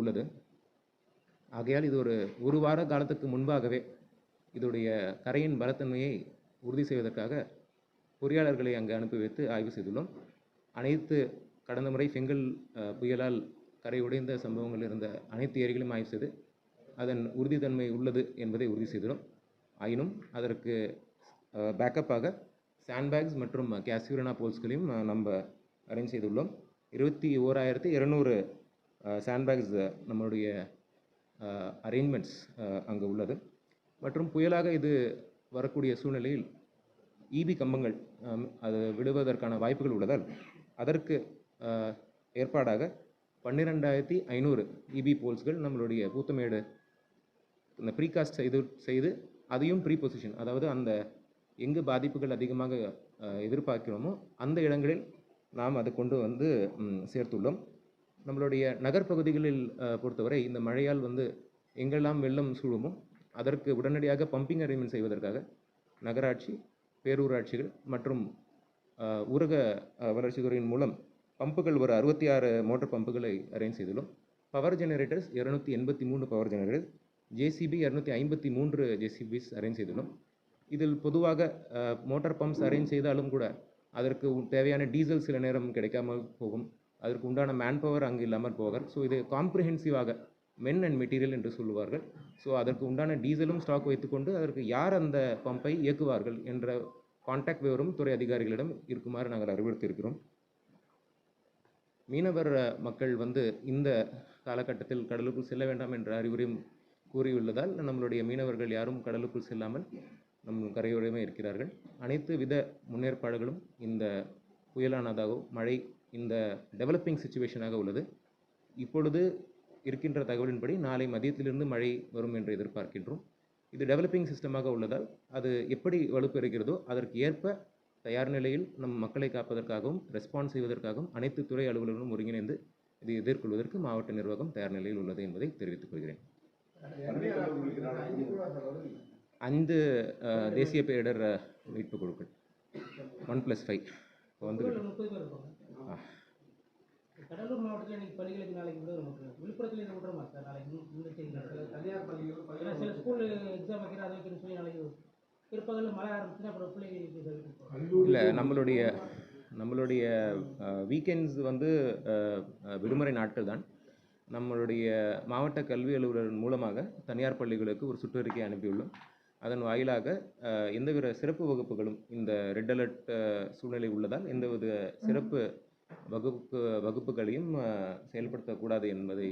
உள்ளது. ஆகையால் இது ஒரு ஒரு வார காலத்துக்கு முன்பாகவே இதோடைய கரையின் பலத்தன்மையை உறுதி செய்வதற்காக பொறியாளர்களை அங்கு அனுப்பி வைத்து ஆய்வு செய்துள்ளோம். அனைத்து கடந்த முறை செங்கல் புயலால் கரை உடைந்த சம்பவங்கள் இருந்த அனைத்து ஏரிகளையும் ஆய்வு செய்து அதன் உறுதித்தன்மை உள்ளது என்பதை உறுதி செய்துள்ளோம். ஆயினும் அதற்கு பேக்கப்பாக சாண்ட்பேக்ஸ் மற்றும் கேஸ்யூரனா போல்ஸ்களையும் நம்ம அரேஞ்ச் செய்துள்ளோம். இருபத்தி ஓராயிரத்தி இருநூறு சாண்ட்பேக்ஸ் நம்மளுடைய அரேஞ்ச்மெண்ட்ஸ் அங்கே உள்ளது. மற்றும் புயலாக இது வரக்கூடிய சூழ்நிலையில் ஈபி கம்பங்கள் அது விடுவதற்கான வாய்ப்புகள் உள்ளதால் அதற்கு ஏற்பாடாக பன்னிரெண்டாயிரத்தி ஐநூறு இபி போல்ஸ்கள் நம்மளுடைய பூத்தமேடு இந்த ப்ரீகாஸ்ட் செய்து செய்து அதையும் ப்ரீ பொசிஷன் அதாவது அந்த எங்கு பாதிப்புகள் அதிகமாக எதிர்பார்க்கிறோமோ அந்த இடங்களில் நாம் அதை கொண்டு வந்து சேர்த்துள்ளோம். நம்மளுடைய நகர்ப்பகுதிகளில் பொறுத்தவரை இந்த மழையால் வந்து எங்கெல்லாம் வெள்ளம் சூழுமோ அதற்கு உடனடியாக பம்பிங் அரேஞ்ச்மெண்ட் செய்வதற்காக நகராட்சி பேரூராட்சிகள் மற்றும் ஊரக வளர்ச்சித்துறையின் மூலம் பம்புகள் ஒரு அறுபத்தி ஆறு மோட்டார் பம்புகளை அரேஞ்ச் செய்துள்ளோம். பவர் ஜெனரேட்டர்ஸ் இரநூத்தி எண்பத்தி மூணு பவர் ஜெனரேட்டர்ஸ் ஜேசிபி இரநூத்தி ஐம்பத்தி மூன்று ஜேசிபிஸ் அரேஞ்ச் செய்துள்ளோம். இதில் பொதுவாக மோட்டார் பம்ப்ஸ் அரேஞ்ச் செய்தாலும் கூட அதற்கு தேவையான டீசல் சில நேரம் கிடைக்காமல் போகும். அதற்கு உண்டான மேன் பவர் அங்கு இல்லாமல் போவார் ஸோ இது காம்ப்ரிஹென்சிவாக மென் அண்ட் மெட்டீரியல் என்று சொல்லுவார்கள். ஸோ அதற்கு உண்டான டீசலும் ஸ்டாக் வைத்துக்கொண்டு அதற்கு யார் அந்த பம்பை இயக்குவார்கள் என்ற கான்டாக்ட் விவரம் துறை அதிகாரிகளிடம் இருக்குமாறு நாங்கள் அறிவுறுத்தியிருக்கிறோம். மீனவர் மக்கள் வந்து இந்த காலகட்டத்தில் கடலுக்குள் செல்ல வேண்டாம் என்ற அறிவுரையும் கூறியுள்ளதால் நம்மளுடைய மீனவர்கள் யாரும் கடலுக்குள் செல்லாமல் நம் கரையோரமே இருக்கிறார்கள். அனைத்து வித முன்னேற்பாடுகளும் இந்த புயலானதாகவும் மழை இந்த டெவலப்பிங் சுச்சுவேஷனாக உள்ளது. இப்பொழுது இருக்கின்ற தகவலின்படி நாளை மதியத்திலிருந்து மழை வரும் என்று எதிர்பார்க்கின்றோம். இது டெவலப்பிங் சிஸ்டமாக உள்ளதால் அது எப்படி வலுப்பெறுகிறதோ அதற்கு ஏற்ப தயார் நிலையில் நம் மக்களை காப்பதற்காகவும் ரெஸ்பான்ஸ் செய்வதற்காகவும் அனைத்து துறை அலுவலர்களும் ஒருங்கிணைந்து இதை எதிர்கொள்வதற்கு மாவட்ட நிர்வாகம் தயார் நிலையில் உள்ளது என்பதை தெரிவித்துக் கொள்கிறேன். ஐந்து தேசிய பேரிடர் மீட்பு குழுக்கள். ஒன் ப்ளஸ் ஃபைவ் இப்போ வந்து கடலூர் மாவட்டத்தில் இன்னைக்கு பள்ளிகளுக்கு நாளைக்கு விடுதலை நமக்கு விழுப்புரத்தில் இருந்து விடுறோமா சார் நாளைக்கு முன்னெச்சரிக்கை இந்த தனியார் பள்ளிகள் ஏன்னா சில ஸ்கூல் எக்ஸாம் வைக்கிற அதை வைக்கணும்னு சொல்லி நாளைக்கு பிற்பகலில் மழை ஆரம்பிச்சுன்னா அப்புறம் பிள்ளைகளுக்கு இல்லை நம்மளுடைய நம்மளுடைய வீக்கெண்ட்ஸ் வந்து விடுமுறை நாட்கள் தான். நம்மளுடைய மாவட்ட கல்வி அலுவலர் மூலமாக தனியார் பள்ளிகளுக்கு ஒரு சுற்றறிக்கை அனுப்பியுள்ளோம். அதன் வாயிலாக எந்தவித சிறப்பு வகுப்புகளும் இந்த ரெட் அலர்ட் சூழ்நிலை உள்ளதால் எந்தவித சிறப்பு வகுப்பு வகுப்புகளையும் செயல்படுத்தக்கூடாது என்பதை